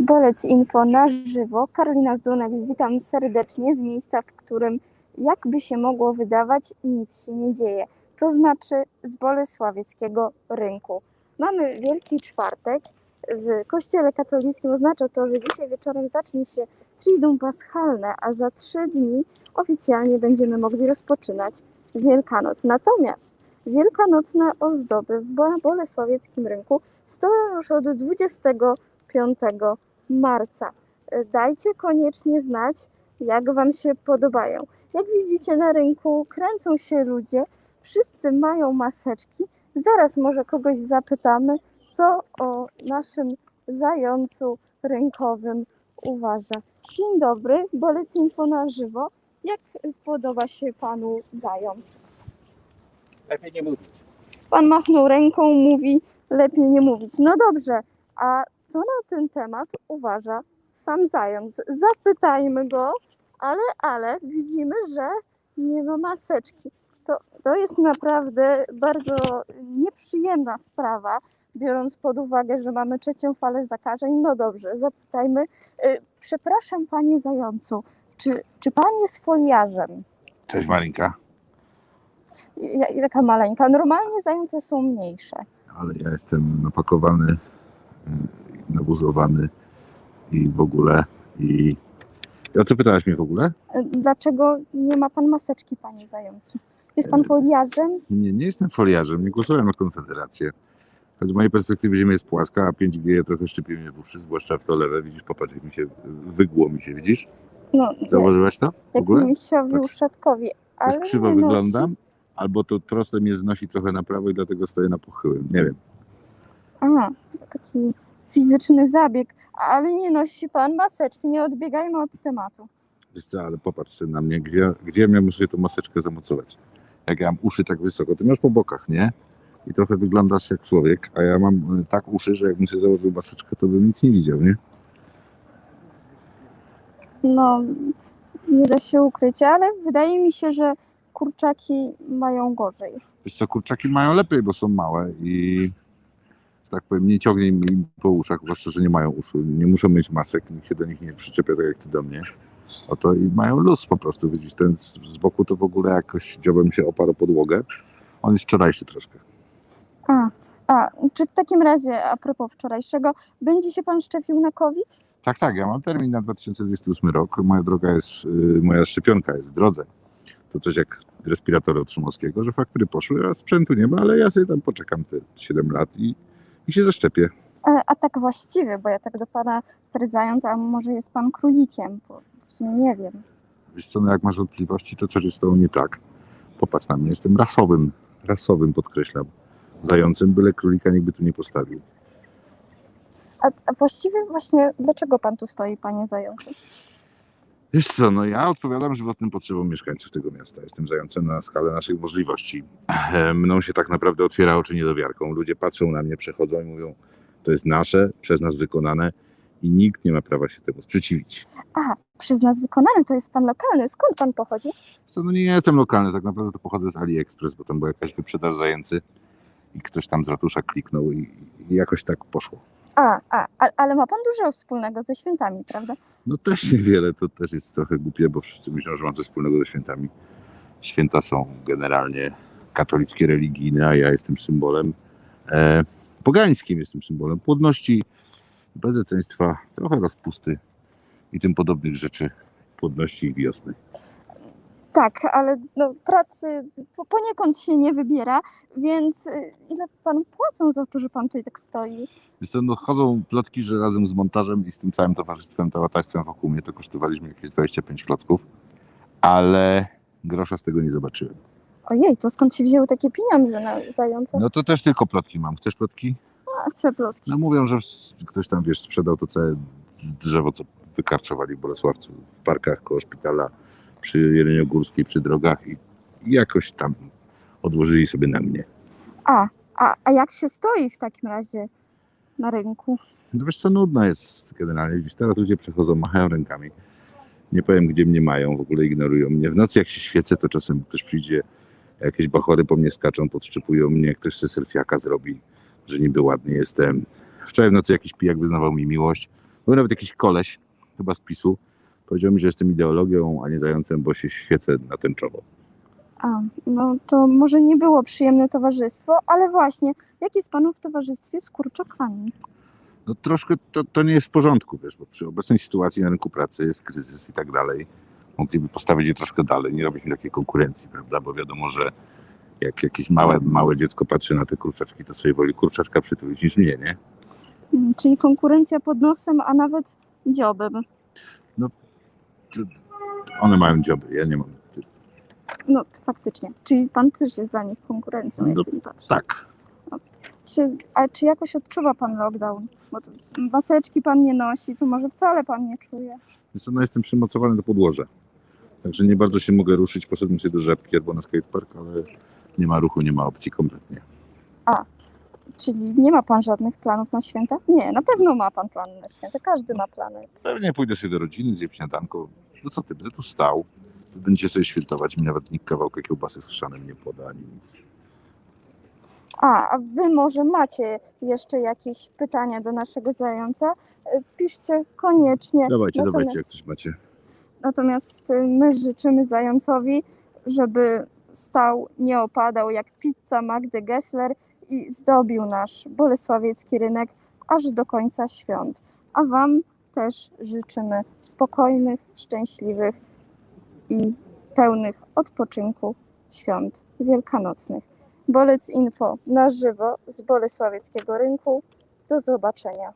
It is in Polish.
Bolec Info na żywo. Karolina Zdunek, witam serdecznie z miejsca, w którym jakby się mogło wydawać, nic się nie dzieje. To znaczy z Bolesławieckiego rynku. Mamy Wielki Czwartek. W Kościele katolickim oznacza to, że dzisiaj wieczorem zacznie się Triduum Paschalne, a za trzy dni oficjalnie będziemy mogli rozpoczynać Wielkanoc. Natomiast wielkanocne ozdoby w Bo- Bolesławieckim rynku stoją już od 25 marca. E, Dajcie koniecznie znać, jak Wam się podobają. Jak widzicie na rynku kręcą się ludzie, wszyscy mają maseczki. Zaraz może kogoś zapytamy, co o naszym zającu rynkowym uważa. Dzień dobry, Bolec Info na żywo. Jak podoba się Panu zając? Lepiej nie mówić. Pan machnął ręką, mówi lepiej nie mówić. No dobrze, a co na ten temat uważa sam zając? Zapytajmy go, ale, ale widzimy, że nie ma maseczki. To, to jest naprawdę bardzo nieprzyjemna sprawa, biorąc pod uwagę, że mamy trzecią falę zakażeń. No dobrze, zapytajmy. Y, Przepraszam, panie zającu, czy, czy pan jest foliarzem? Cześć Malinka. Ja- Jaka maleńka? Normalnie zające są mniejsze. Ale ja jestem napakowany, y, nabuzowany i w ogóle. I o co pytałaś mnie w ogóle? Dlaczego nie ma pan maseczki, panie zającu? Jest pan E, foliarzem? Nie, nie jestem foliarzem, nie głosowałem na Konfederację. Z mojej perspektywy Ziemia jest płaska, a 5G trochę szczypie mnie w uszy, zwłaszcza w to lewe. Widzisz, popatrz, jak mi się wygło mi się, widzisz? No, Zauważyłaś to w jak ogóle? misiowi Tak-. Ale Też krzywo wyglądam? Albo to proste mnie znosi trochę na prawo i dlatego stoję na pochyłym. Nie wiem. A, taki fizyczny zabieg. Ale nie nosi pan maseczki, nie odbiegajmy od tematu. Wiesz co, ale popatrz na mnie, gdzie, gdzie ja miałem sobie tą maseczkę zamocować? Jak ja mam uszy tak wysoko, ty masz po bokach, nie? I trochę wyglądasz jak człowiek, a ja mam y, tak uszy, że jakbym sobie założył maseczkę, to bym nic nie widział, nie? No, nie da się ukryć, ale wydaje mi się, że kurczaki mają gorzej. Wiesz co, kurczaki mają lepiej, bo są małe i tak powiem, nie ciągnie mi po uszach, zwłaszcza, że nie mają uszu, nie muszą mieć masek, nikt się do nich nie przyczepia tak jak ty do mnie. Oto i mają luz po prostu, widzisz, ten z, z boku to w ogóle jakoś dziobem się oparł podłogę. On jest wczorajszy troszkę. A, a, czy w takim razie, a propos wczorajszego, będzie się pan szczepił na COVID? Tak, tak, ja mam termin na 2028 rok. Moja droga jest, y, moja szczepionka jest w drodze. To coś jak respiratory od Szumowskiego, że faktury poszły, a sprzętu nie ma, ale ja sobie tam poczekam te 7 lat i, i się zaszczepię. A, a tak właściwie, bo ja tak do pana zając, a może jest pan królikiem, bo w sumie nie wiem. Wiesz co, no jak masz wątpliwości, to coś jest z tobą nie tak. Popatrz na mnie, jestem rasowym, rasowym podkreślam, zającym, byle królika nikt by tu nie postawił. A, a właściwie właśnie dlaczego pan tu stoi, panie zającu? Wiesz co, no ja odpowiadam żywotnym potrzebom mieszkańców tego miasta. Jestem zającem na skalę naszych możliwości. Mną się tak naprawdę otwiera oczy niedowiarką. Ludzie patrzą na mnie, przechodzą i mówią, to jest nasze, przez nas wykonane i nikt nie ma prawa się temu sprzeciwić. A, przez nas wykonany, to jest pan lokalny. Skąd pan pochodzi? Co, no nie jestem lokalny, tak naprawdę to pochodzę z AliExpress, bo tam była jakaś wyprzedaż zajęcy i ktoś tam z ratusza kliknął i, i jakoś tak poszło. A, a, a, ale ma pan dużo wspólnego ze świętami, prawda? No też niewiele, to też jest trochę głupie, bo wszyscy myślą, że mam coś wspólnego ze świętami. Święta są generalnie katolickie, religijne, a ja jestem symbolem e, pogańskim, jestem symbolem płodności, bezeceństwa, trochę rozpusty i tym podobnych rzeczy, płodności i wiosny. Tak, ale no, pracy po- poniekąd się nie wybiera, więc y, ile pan płacą za to, że pan tutaj tak stoi? Wiesz co, no chodzą plotki, że razem z montażem i z tym całym towarzystwem, tałataństwem wokół mnie to kosztowaliśmy jakieś 25 klocków, ale grosza z tego nie zobaczyłem. Ojej, to skąd się wzięły takie pieniądze na zająca? No to też tylko plotki mam. Chcesz plotki? A, chcę plotki. No mówią, że ktoś tam, wiesz, sprzedał to całe drzewo, co wykarczowali w Bolesławcu, w parkach koło szpitala, przy Jeleniogórskiej, przy drogach i jakoś tam odłożyli sobie na mnie. A, a, a jak się stoi w takim razie na rynku? No wiesz co, nudno jest generalnie. Widzisz, teraz ludzie przechodzą, machają rękami. Nie powiem, gdzie mnie mają, w ogóle ignorują mnie. W nocy jak się świecę, to czasem ktoś przyjdzie, jakieś bachory po mnie skaczą, podszczypują mnie, ktoś sobie selfiaka zrobi, że niby ładny jestem. Wczoraj w nocy jakiś pijak wyznawał mi miłość, Był nawet jakiś koleś, chyba z PiSu, powiedział mi, że jestem ideologią, a nie zającem, bo się świecę na tęczowo. A, no to może nie było przyjemne towarzystwo, ale właśnie, jak jest panu w towarzystwie z kurczakami? No troszkę to, to nie jest w porządku, wiesz, bo przy obecnej sytuacji na rynku pracy jest kryzys i tak dalej. Mogliby postawić je troszkę dalej, nie robić mi takiej konkurencji, prawda? Bo wiadomo, że jak jakieś małe, małe dziecko patrzy na te kurczaczki, to sobie woli kurczaczka przytulić niż mnie, nie? Mm, Czyli konkurencja pod nosem, a nawet dziobem. One mają dzioby, ja nie mam. No to faktycznie. Czyli pan też jest dla nich konkurencją, No, jak patrzy. Tak. Czy, a czy jakoś odczuwa pan lockdown? Bo to maseczki pan nie nosi, to może wcale pan nie czuje. Więc no, jestem przymocowany do podłoża. Także nie bardzo się mogę ruszyć. Poszedłem sobie do żabki albo na skatepark, ale nie ma ruchu, nie ma opcji kompletnie. Czyli nie ma pan żadnych planów na święta? Nie, na pewno ma pan plany na święta. Każdy ma plany. Pewnie pójdę sobie do rodziny, zjem śniadanko. No co ty, będę tu stał. To będziecie sobie świętować. Mi nawet nikt kawałka kiełbasy z chrzanem nie poda, ani nic. A, a wy może macie jeszcze jakieś pytania do naszego zająca? Y, Piszcie koniecznie. Dawajcie, Natomiast- dawajcie, jak coś macie. Natomiast y, my życzymy zającowi, żeby stał, nie opadał jak pizza Magdy Gessler i zdobił nasz bolesławiecki rynek aż do końca świąt. A Wam też życzymy spokojnych, szczęśliwych i pełnych odpoczynku świąt wielkanocnych. Bolec Info na żywo z bolesławieckiego rynku. Do zobaczenia.